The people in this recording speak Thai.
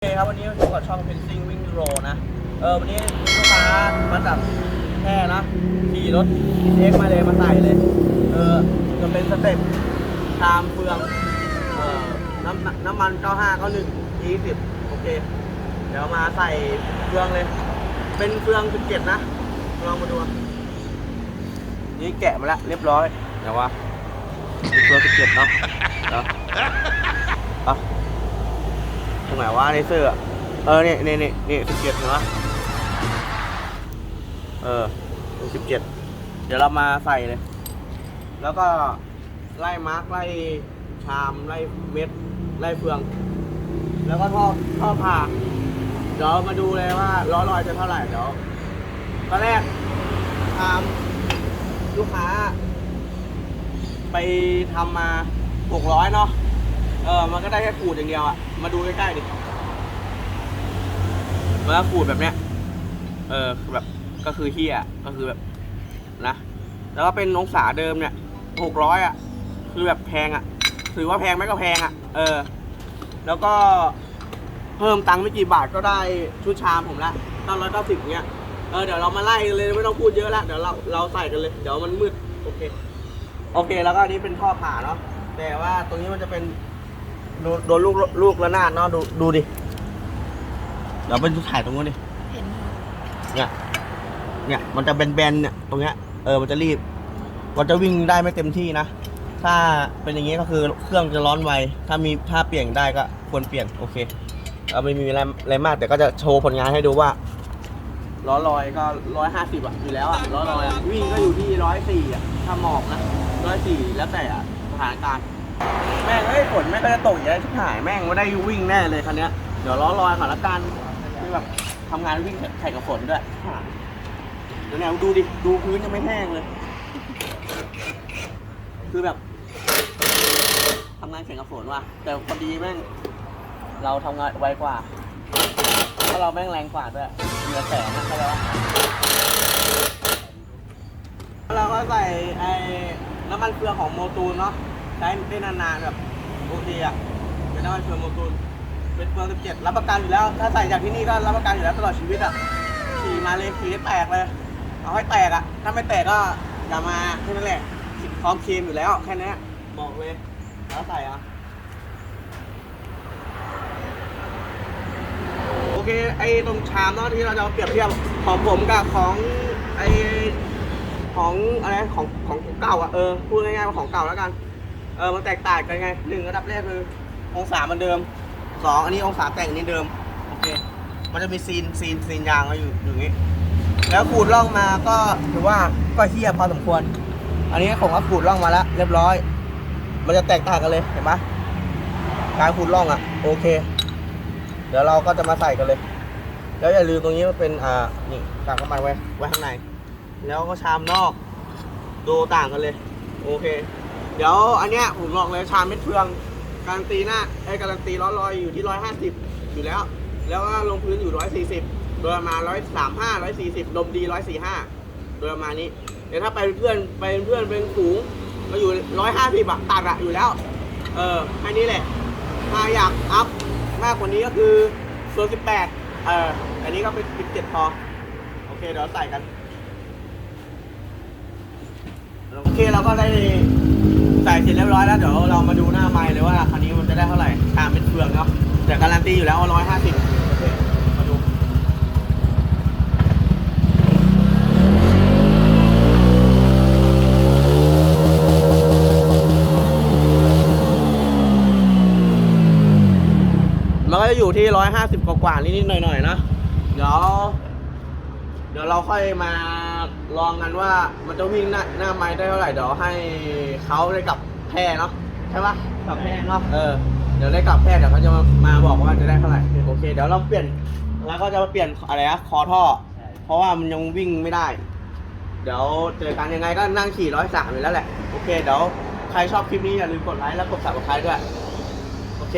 โอเคครับวันนี้พบกับช่อง Fencing Wing Pro นะ เออวันนี้ลูกค้ามาจากแค่นะขี่รถเอ็กมาเลยมาใส่เลย เออจะเป็นสเต็ปชามเฟือง เออน้ำน้ำมัน95 91 20 โอเค เดี๋ยวมาใส่เฟืองเลย เป็นเฟือง17นะ ลองมาดู นี่แกะมาแล้วเรียบร้อย เดี๋ยวว่าเฟือง17เนาะเดี๋ยวเอา ตรงไหนวะในเสื้ออะเออเนี่ยเนี่นี่นี่ยสิบเจ็ดเห็นปะเออสิบเจ็ดเดี๋ยวเรามาใส่เลย แล้วก็ไล่มาร์กไล่ชามไล่เม็ดไล่เฟือง แล้วก็ท่อท่อผ่าเดี๋ยวมาดูเลยว่าล้อลอยจะเท่าไหร่เดี๋ยวตอนแรกชามลูกค้า ไปทำมาหกร้อยเนาะ เออ มันก็ได้แค่ขูดอย่างเดียวอะมาดูใกล้ๆดิ มันก็ขูดแบบเนี้ย เออคือแบบ ก็คือเฮียก็คือแบบ นะ แล้วก็เป็นองศาเดิมเนี่ยหกร้อยอะคือแบบแพงอะถือว่าแพงไหมก็แพงอะเออ แล้วก็เพิ่มตังค์ไม่กี่บาทก็ได้ชุดชามผมละเก้าร้อยเก้าสิบเงี้ย เออ เดี๋ยวเรามาไล่กันเลยไม่ต้องพูดเยอะละ เดี๋ยวเราเราใส่กันเลย เดี๋ยวมันมืด โอเค โอเค แล้วก็อันนี้เป็นท่อผ่าเนาะ แต่ว่าตรงนี้มันจะเป็น ดนโดนลูกลูกระนาดเนาะดูดูดิเดี๋ยวไปดูถ่ายตรงนู้นดิเห็นเนี่ยเนี่ยมันจะแบนๆเนี่ยตรงเนี้ยเออมันจะรีบมันจะวิ่งได้ไม่เต็มที่นะถ้าเป็นอย่างนี้ก็คือเครื่องจะร้อนไวถ้ามีถ้าเปลี่ยนได้ก็ควรเปลี่ยนโอเคเอาไม่มีอะไรอะไรมากแต่ก็จะโชว์ผลงานให้ดูว่าล้อลอยก็ร้อยห้าสิบอะอยู่แล้วอะล้อลอยอะวิ่งก็อยู่ที่ร้อยสี่อะถ้าหมอกนะร้อยสี่แล้วแต่อะสถานการณ์ แม่งเอ้ยฝนแม่งก็จะตกอย่างนี้ชิบหายแม่งไม่ได้วิ่งแน่เลยคันเนี้ยเดี๋ยวล้อลอยก่อนละกันคือแบบทำงานวิ่งแข่งกับฝนด้วยเดี๋ยวเนี่ยดูดิดูพื้นยังไม่แห้งเลย คือแบบทำงานแข่งกับฝนว่ะแต่พอดีแม่งเราทำงานไวกว่าเพราะเราแม่งแรงกว่าด้วยเหลือแสงนะใช่ไหมวะเราก็ใส่ไอ้น้ำมันเกลือของโมตูนเนาะ ใช้ได้นานๆแบบโอเคอะเป็นน้ำมันเฟืองโมตูนเป็นเฟือง17รับประกันอยู่แล้ว ถ้าใส่จากที่นี่ก็รับประกันอยู่แล้วตลอดชีวิตอะขี่มาเลยขี่ให้แตกเลย เอาให้แตกอะ ถ้าไม่แตกก็อย่ามาแค่นั้นแหละพร้อมเคลมอยู่แล้วแค่นี้บอกเลยแล้วใส่อะโอเคไอ้ตรงชามเนาะที่เราจะเอาเปรียบเทียบของผมกับของไอ้ของอะไรของของของเก่าอะเออพูดง่ายๆว่าของเก่าแล้วกัน เออมันแตกต่างกันไงหนึ่งระดับแรกคือองศามันเดิมสองอันนี้องศาแต่งนี่เดิมโอเคมันจะมีซีนซีนซีนยางมาอยู่อยู่างนี้แล้วขูดร่องมาก็ถือว่าก็เฮี้ยพอสมควร อันนี้ผมก็ขูดร่องมาแล้ว เรียบร้อย มันจะแตกต่างกันเลยเห็นปะการขูดร่องอะโอเค เดี๋ยวเราก็จะมาใส่กันเลย แล้วอย่าลืมตรงนี้มันเป็นอ่านี่กากน้ำมันไว้ไว้ข้างใน แล้วก็ชามนอกดูต่างกันเลย โอเค เดี๋ยวอันเนี้ยผมบอกเลยชามเม็ดเฟืองการันตีหน้าไอ้การันตีร้อยลอยอยู่ที่ร้อยห้าสิบอยู่แล้ว แล้วก็ลงพื้นอยู่ร้อยสี่สิบโดยประมาณร้อยสามห้าร้อยสี่สิบลมดีร้อยสี่ห้าโดยประมาณนี้เดี๋ยวถ้าไปเพื่อนไปเพื่อนเป็นฝูงก็อยู่ร้อยห้าสิบอะตัดอะอยู่แล้ว เออแค่นี้แหละ ถ้าอยากอัพมากกว่านี้ก็คือโซนสิบแปดเอออันนี้ก็เป็นสิบเจ็ดพอโอเคเดี๋ยวใส่กันโอเคเราก็ได้ ใส่เสร็จเรียบร้อยแล้วเดี๋ยวเรามาดูหน้าไม้เลยว่าคันนี้มันจะได้เท่าไหร่ชามเป็นเฟืองเนาะแต่การันตีอยู่แล้วร้อยห้าสิบมาดูมันก็จะอยู่ที่ร้อยห้าสิบกว่าๆนิดๆหน่อยๆนะเดี๋ยวเดี๋ยวเราค่อยมา ลองกันว่ามันจะวิ่งหน้าหน้าไม้ได้เท่าไหร่เดี๋ยวให้เขาได้กลับแพร่เนาะใช่ปะกลับแพร่เนาะเออเดี๋ยวได้กลับแพร่เดี๋ยวเขาจะมามาบอกว่าจะได้เท่าไหร่โอเค เดี๋ยวเราเปลี่ยนแล้วก็จะมาเปลี่ยนอะไรนะคอท่อ เพราะว่ามันยังวิ่งไม่ได้ เดี๋ยวเจอกันยังไงก็นั่งขี่ร้อยสามอยู่แล้วแหละโอเคเดี๋ยวใครชอบคลิปนี้อย่าลืมกดไลค์และกด subscribe ด้วยโอเค